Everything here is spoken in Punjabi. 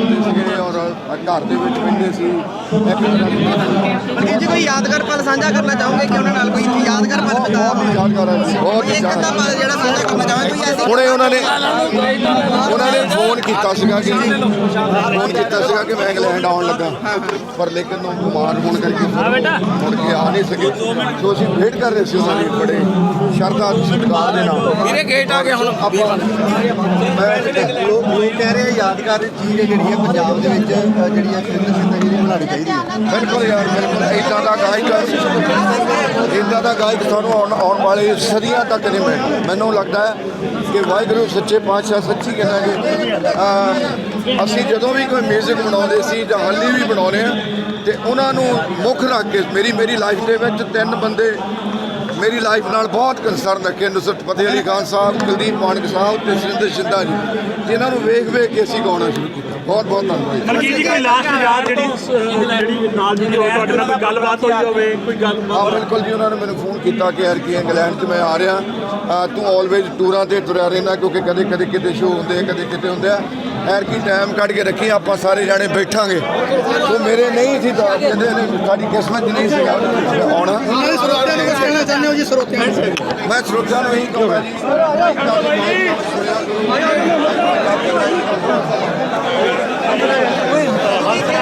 ਹੁੰਦੇ ਸੀਗੇ ਔਰ ਘਰ ਦੇ ਵਿੱਚ ਬੈਠੇ ਸੀ। ਇੱਕ ਜੀ ਕੋਈ ਯਾਦਗਾਰ ਪਲ ਸਾਂਝਾ ਕਰਨਾ ਚਾਹੋਗੇ ਕਿ ਉਹਨਾਂ ਨਾਲ ਕੋਈ ਯਾਦਗਾਰ ਪਲ ਬਹੁਤ ਬਹੁਤ ਹੀ ਯਾਦਗਾਰ ਹੈ ਜੀ, ਬਹੁਤ ਯਾਦਗਾਰ ਪਲ ਜਿਹੜਾ ਸਾਂਝਾ ਕਰਨਾ ਚਾਹੋਗੇ ਕੋਈ ਐਸੀ ਹੁਣੇ ਉਹਨਾਂ ਨੇ ਉਹਨਾਂ ਨੇ ਫੋਨ ਕੀਤਾ ਸੀਗਾ ਕਿ ਫੋਨ ਕੀਤਾ ਸੀਗਾ ਕਿ ਮੈਂ ਇੰਗਲੈਂਡ ਆਉਣ ਲੱਗਾ। ਪਰ ਲੇਕਿਨ ਉਹ ਬਿਮਾਰ ਹੋਣ ਕਰਕੇ ਮੁੜ ਕੇ ਆ ਨਹੀਂ ਸਕੇ। ਸੋ ਅਸੀਂ ਵੇਟ ਕਰ ਰਹੇ ਸੀ ਉਹਨਾਂ ਦੀ ਬੜੇ ਸ਼ਰਧਾ ਸਤਿਕਾਰ ਦੇ ਨਾਲ। ਵੀਰੇ ਗੇਟ ਆ ਗਿਆ ਹੁਣ। ਆਪਾਂ ਮੈਂ ਲੋਕ ਕਹਿ ਰਹੇ ਯਾਦਗਾਰ ਚੀਜ਼ ਹੈ ਜਿਹੜੀ ਹੈ ਪੰਜਾਬ ਦੇ ਵਿੱਚ ਜਿਹੜੀ ਹੈ ਕ੍ਰਿਸ਼ਨ ਸਿੰਘ ਜਿਹੜੀ ਬਣਾਉਣੀ ਚਾਹੀਦੀ ਹੈ। ਬਿਲਕੁਲ ਯਾਰ, ਬਿਲਕੁਲ। ਇਦਾਂ ਦਾ ਗਾਇਕ ਇਦਾਂ ਦਾ ਗਾਇਕ ਤੁਹਾਨੂੰ ਆਉਣ ਆਉਣ ਵਾਲੇ ਸਦੀਆਂ ਤੱਕ ਨਹੀਂ ਮਿਲਣਾ। ਮੈਨੂੰ ਲੱਗਦਾ ਹੈ ਕਿ ਵਾਹਿਗੁਰੂ ਸੱਚੇ ਪਾਤਸ਼ਾਹ ਸੱਚੀ ਕਹਿੰਦਾ ਕਿ ਅਸੀਂ ਜਦੋਂ ਵੀ ਕੋਈ ਮਿਊਜ਼ਿਕ ਬਣਾਉਂਦੇ ਸੀ ਜਾਂ ਹਾਲੀ ਵੀ ਬਣਾਉਂਦੇ ਆ ਤੇ ਉਹਨਾਂ ਨੂੰ ਮੁੱਖ ਰੱਖ ਕੇ ਮੇਰੀ ਮੇਰੀ ਲਾਈਫ ਦੇ ਵਿੱਚ ਤਿੰਨ ਬੰਦੇ ਮੇਰੀ ਲਾਈਫ ਨਾਲ ਬਹੁਤ ਕੰਸਰਨ ਰੱਖੇ ਨੁਸਰਤ ਫਤਿਹ ਅਲੀ ਖਾਨ ਸਾਹਿਬ ਕੁਲਦੀਪ ਮਾਨਕ ਸਾਹਿਬ ਤੇ ਸੁਰਿੰਦਰ ਸ਼ਿੰਦਾ ਜੀ। ਜਿਨ੍ਹਾਂ ਨੂੰ ਵੇਖ ਵੇਖ ਕੇ ਅਸੀਂ ਗਾਉਣਾ ਸ਼ੁਰੂ ਕੀਤਾ। ਬਹੁਤ ਬਹੁਤ ਧੰਨਵਾਦ ਜੀ। ਮਲਕੀਤ ਜੀ ਕੋਈ ਲਾਸਟ ਯਾਦ ਜਿਹੜੀ ਜਿਹੜੀ ਨਾਲ ਜੁੜੀ ਹੋਵੇ ਤੁਹਾਡੇ ਨਾਲ ਕੋਈ ਗੱਲਬਾਤ ਹੋਈ ਹੋਵੇ ਕੋਈ ਹਾਂ ਗੱਲਬਾਤ ਬਿਲਕੁਲ ਜੀ ਉਹਨਾਂ ਨੇ ਮੈਨੂੰ ਫੋਨ ਕੀਤਾ ਕਿ ਯਾਰ ਕੀ ਇੰਗਲੈਂਡ 'ਚ ਮੈਂ ਆ ਰਿਹਾ। ਤੂੰ ਆਲਵੇਜ਼ ਟੂਰਾਂ ਤੇ ਤੁਰਿਆ ਰਹਿਣਾ ਕਿਉਂਕਿ ਕਦੇ ਕਦੇ ਕਿਤੇ ਸ਼ੋਅ ਹੁੰਦੇ ਕਦੇ ਕਿਤੇ ਹੁੰਦੇ ਆ। ਐਰ ਕੀ ਟਾਈਮ ਕੱਢ ਕੇ ਰੱਖੀ ਆਪਾਂ ਸਾਰੇ ਜਾਣੇ ਬੈਠਾਂਗੇ। ਉਹ ਮੇਰੇ ਨਹੀਂ ਸੀ ਤਾਂ ਕਹਿੰਦੇ ਨੇ ਸਾਡੀ ਕਿਸਮਤ ਨਹੀਂ ਸੀ ਆਉਣਾ ਉਹਨਾਂ ਦੇ ਸਰੋਤਿਆਂ ਨੂੰ ਕੁਝ ਕਹਿਣਾ ਚਾਹੁੰਦੇ ਹੋ ਜੀ ਸਰੋਤਿਆਂ ਨੂੰ। ਮੈਂ ਸਰੋਤਿਆਂ ਨੂੰ ਇਹੀ ਕਹੂੰਗਾ ਜੀ।